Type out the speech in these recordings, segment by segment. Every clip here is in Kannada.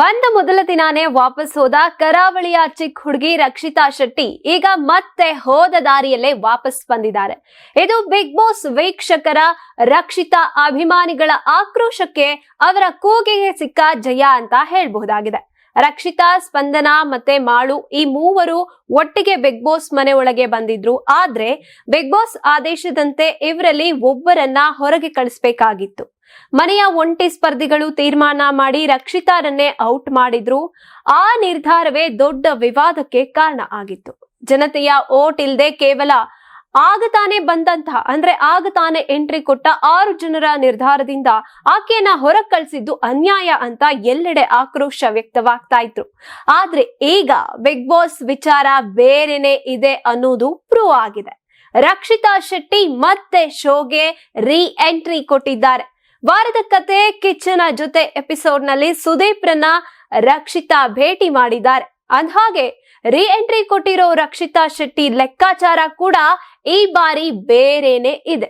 ಬಂದ ಮೊದಲ ದಿನಾನೇ ವಾಪಸ್ ಹೋದ ಕರಾವಳಿಯ ಚಿಕ್ಕ ಹುಡುಗಿ ರಕ್ಷಿತಾ ಶೆಟ್ಟಿ ಈಗ ಮತ್ತೆ ಹೋದ ದಾರಿಯಲ್ಲೇ ವಾಪಸ್ ಬಂದಿದ್ದಾರೆ. ಇದು ಬಿಗ್ ಬಾಸ್ ವೀಕ್ಷಕರ ರಕ್ಷಿತಾ ಅಭಿಮಾನಿಗಳ ಆಕ್ರೋಶಕ್ಕೆ ಅವರ ಕೂಗಿಗೆ ಸಿಕ್ಕ ಜಯ ಅಂತ ಹೇಳ್ಬಹುದಾಗಿದೆ. ರಕ್ಷಿತಾ, ಸ್ಪಂದನ ಮತ್ತೆ ಮಾಳು ಈ ಮೂವರು ಒಟ್ಟಿಗೆ ಬಿಗ್ ಬಾಸ್ ಮನೆ ಒಳಗೆ ಬಂದಿದ್ರು. ಆದ್ರೆ ಬಿಗ್ ಬಾಸ್ ಆದೇಶದಂತೆ ಇವರಲ್ಲಿ ಒಬ್ಬರನ್ನ ಹೊರಗೆ ಕಳಿಸ್ಬೇಕಾಗಿತ್ತು. ಮನೆಯ ಒಂಟಿ ಸ್ಪರ್ಧಿಗಳು ತೀರ್ಮಾನ ಮಾಡಿ ರಕ್ಷಿತಾರನ್ನೇ ಔಟ್ ಮಾಡಿದ್ರು. ಆ ನಿರ್ಧಾರವೇ ದೊಡ್ಡ ವಿವಾದಕ್ಕೆ ಕಾರಣ ಆಗಿತ್ತು. ಜನತೆಯ ಓಟ್ ಇಲ್ಲದೆ ಕೇವಲ ಆಗ ತಾನೇ ಬಂದಂತಹ ಅಂದ್ರೆ ಆಗ ತಾನೇ ಎಂಟ್ರಿ ಕೊಟ್ಟ ಆರು ಜನರ ನಿರ್ಧಾರದಿಂದ ಆಕೆಯನ್ನ ಹೊರ ಕಳಿಸಿದ್ದು ಅನ್ಯಾಯ ಅಂತ ಎಲ್ಲೆಡೆ ಆಕ್ರೋಶ ವ್ಯಕ್ತವಾಗ್ತಾ ಇದ್ರು. ಆದ್ರೆ ಈಗ ಬಿಗ್ ಬಾಸ್ ವಿಚಾರ ಬೇರೆನೆ ಇದೆ ಅನ್ನೋದು ಪ್ರೂವ್ ಆಗಿದೆ. ರಕ್ಷಿತಾ ಶೆಟ್ಟಿ ಮತ್ತೆ ಶೋಗೆ ರೀ ಎಂಟ್ರಿ ಕೊಟ್ಟಿದ್ದಾರೆ. ವಾರದ ಕತೆ ಕಿಚ್ಚನ ಜೊತೆ ಎಪಿಸೋಡ್ನಲ್ಲಿ ಸುದೀಪ್ರನ್ನ ರಕ್ಷಿತಾ ಭೇಟಿ ಮಾಡಿದ್ದಾರೆ. ಅಂದ್ಹಾಗೆ ರೀ ಎಂಟ್ರಿ ಕೊಟ್ಟಿರೋ ರಕ್ಷಿತಾ ಶೆಟ್ಟಿ ಲೆಕ್ಕಾಚಾರ ಕೂಡ ಈ ಬಾರಿ ಬೇರೆನೆ ಇದೆ.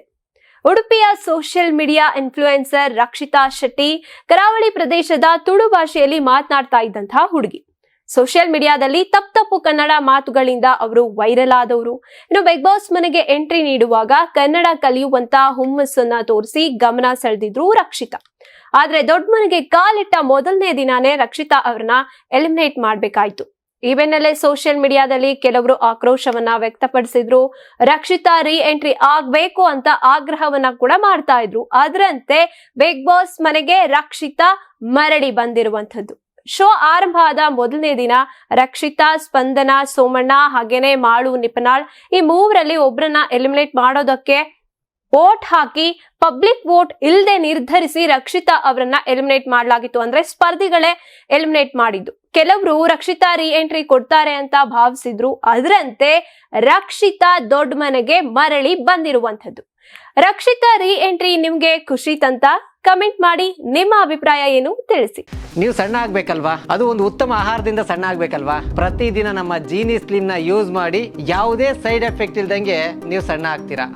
ಉಡುಪಿಯ social media influencer Rakshita Shetty ಕರಾವಳಿ ಪ್ರದೇಶದ ತುಳು ಭಾಷೆಯಲ್ಲಿ ಮಾತನಾಡ್ತಾ ಇದ್ದಂತಹ ಹುಡುಗಿ. ಸೋಷಿಯಲ್ ಮೀಡಿಯಾದಲ್ಲಿ ತಪ್ಪು ತಪ್ಪು ಕನ್ನಡ ಮಾತುಗಳಿಂದ ಅವರು ವೈರಲ್ ಆದವರು. ಇನ್ನು ಬಿಗ್ ಬಾಸ್ ಮನೆಗೆ ಎಂಟ್ರಿ ನೀಡುವಾಗ ಕನ್ನಡ ಕಲಿಯುವಂತ ಹುಮ್ಮಸ್ಸನ್ನ ತೋರಿಸಿ ಗಮನ ಸೆಳೆದಿದ್ರು ರಕ್ಷಿತಾ. ಆದ್ರೆ ದೊಡ್ಡ ಮನೆಗೆ ಕಾಲಿಟ್ಟ ಮೊದಲನೇ ದಿನಾನೇ ರಕ್ಷಿತಾ ಅವ್ರನ್ನ ಎಲಿಮಿನೇಟ್ ಮಾಡ್ಬೇಕಾಯ್ತು. ಈ ಬೆನ್ನಲ್ಲೇ ಸೋಷಿಯಲ್ ಮೀಡಿಯಾದಲ್ಲಿ ಕೆಲವರು ಆಕ್ರೋಶವನ್ನ ವ್ಯಕ್ತಪಡಿಸಿದ್ರು. ರಕ್ಷಿತಾ ರೀ ಎಂಟ್ರಿ ಆಗ್ಬೇಕು ಅಂತ ಆಗ್ರಹವನ್ನ ಕೂಡ ಮಾಡ್ತಾ ಇದ್ರು. ಅದರಂತೆ ಬಿಗ್ ಬಾಸ್ ಮನೆಗೆ ರಕ್ಷಿತಾ ಮರಳಿ ಬಂದಿರುವಂತದ್ದು ಶೋ ಆರಂಭ ಆದ ಮೊದಲನೇ ದಿನ ರಕ್ಷಿತಾ, ಸ್ಪಂದನ, ಸೋಮಣ್ಣ ಹಾಗೇನೆ ಮಾಳು ನಿಪನಾಳ್ ಈ ಮೂವರಲ್ಲಿ ಒಬ್ರನ್ನ ಎಲಿಮಿನೇಟ್ ಮಾಡೋದಕ್ಕೆ ವೋಟ್ ಹಾಕಿ ಪಬ್ಲಿಕ್ ವೋಟ್ ಇಲ್ಲದೆ ನಿರ್ಧರಿಸಿ ರಕ್ಷಿತಾ ಅವರನ್ನ ಎಲಿಮಿನೇಟ್ ಮಾಡಲಾಗಿತ್ತು ಅಂದ್ರೆ ಸ್ಪರ್ಧಿಗಳೇ ಎಲಿಮಿನೇಟ್ ಮಾಡಿದ್ದು. ಕೆಲವರು ರಕ್ಷಿತಾ ರಿ ಎಂಟ್ರಿ ಕೊಡ್ತಾರೆ ಅಂತ ಭಾವಿಸಿದ್ರು. ಅದರಂತೆ ರಕ್ಷಿತಾ ದೊಡ್ಡ ಮನೆಗೆ ಮರಳಿ ಬಂದಿರುವಂಥದ್ದು. ರಕ್ಷಿತಾ ರಿ ಎಂಟ್ರಿ ನಿಮ್ಗೆ ಖುಷಿ ತಂತ? ಕಮೆಂಟ್ ಮಾಡಿ ನಿಮ್ಮ ಅಭಿಪ್ರಾಯ ಏನು ತಿಳಿಸಿ. ನೀವು ಸಣ್ಣ ಆಗ್ಬೇಕಲ್ವಾ? ಅದು ಒಂದು ಉತ್ತಮ ಆಹಾರದಿಂದ ಸಣ್ಣ ಆಗ್ಬೇಕಲ್ವಾ? ಪ್ರತಿದಿನ ನಮ್ಮ ಜೀನಿ ಸ್ಲಿಮ್ನ ಯೂಸ್ ಮಾಡಿ ಯಾವುದೇ ಸೈಡ್ ಎಫೆಕ್ಟ್ ಇಲ್ದಂಗೆ ನೀವು ಸಣ್ಣ ಆಗ್ತೀರಾ?